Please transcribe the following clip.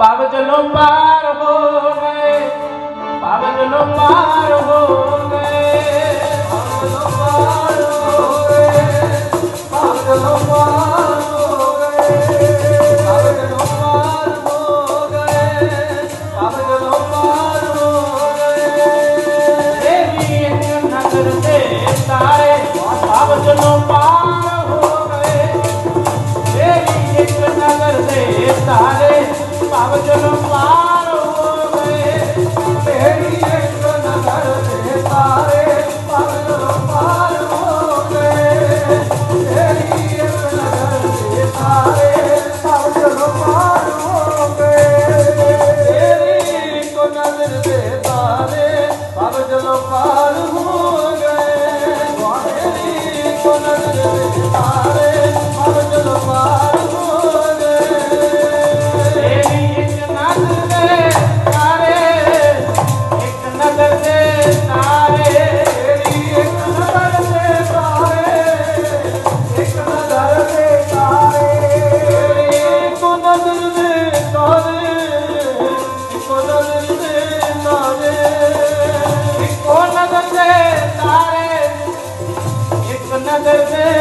ਪਾਵ ਜਲੋ ਪਾਰ ਹੋ ਗਏ ਪਾਵ ਜਲੋ ਪਾਰ ਹੋ ਗਏ ਪਾਵ ਜਲੋ ਪਾਰ ਹੋ ਗਏ ਪਾਵ ਜਲੋ ਪਾਰ ਹੋ ਗਏ ਪਾਵ ਜਲੋ ਪਾਰ ਹੋ ਗਏ ਪਾਵ ਜਲੋ ਪਾਰ ਹੋ ਗਏ ਦੇਵੀ ਨਗਰ ਦੇ ਤਾਰੇ ਪਾਵ ਜਲੋ ਪਾਰ પાર હો ગયે વાણી કોલર જવે দেবে